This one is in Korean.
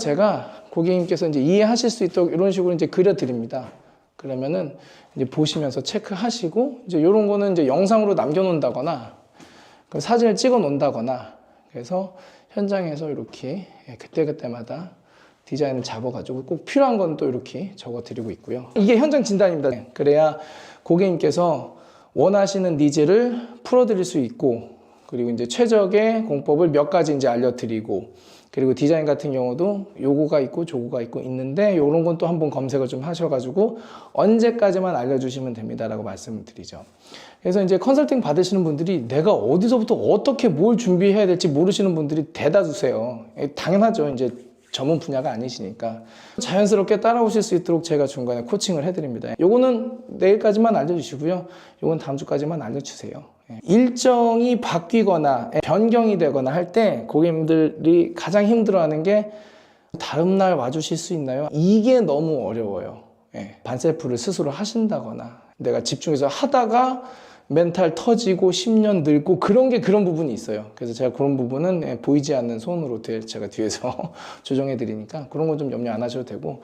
제가 고객님께서 이제 이해하실 수 있도록 이런 식으로 이제 그려드립니다. 그러면은 이제 보시면서 체크하시고 이제 이런 거는 이제 영상으로 남겨놓는다거나 그 사진을 찍어 놓는다거나 그래서 현장에서 이렇게 예, 그때그때마다 디자인을 잡아가지고 꼭 필요한 건 또 이렇게 적어 드리고 있고요. 이게 현장 진단입니다. 그래야 고객님께서 원하시는 니즈를 풀어드릴 수 있고 그리고 이제 최적의 공법을 몇 가지 이제 알려드리고 그리고 디자인 같은 경우도 요거가 있고 저거가 있고 있는데 요런 건 또 한번 검색을 좀 하셔가지고 언제까지만 알려주시면 됩니다라고 말씀을 드리죠. 그래서 이제 컨설팅 받으시는 분들이 내가 어디서부터 어떻게 뭘 준비해야 될지 모르시는 분들이 대다 주세요. 예, 당연하죠. 이제 전문 분야가 아니시니까 자연스럽게 따라오실 수 있도록 제가 중간에 코칭을 해드립니다. 요거는 내일까지만 알려주시고요. 요건 다음 주까지만 알려주세요. 예. 일정이 바뀌거나 변경이 되거나 할 때 고객님들이 가장 힘들어하는 게 다음 날 와주실 수 있나요? 이게 너무 어려워요. 예. 반셀프를 스스로 하신다거나 내가 집중해서 하다가 멘탈 터지고 10년 늙고 그런 게 그런 부분이 있어요. 그래서 제가 그런 부분은 예, 보이지 않는 손으로 대- 제가 뒤에서 조정해 드리니까 그런 건 좀 염려 안 하셔도 되고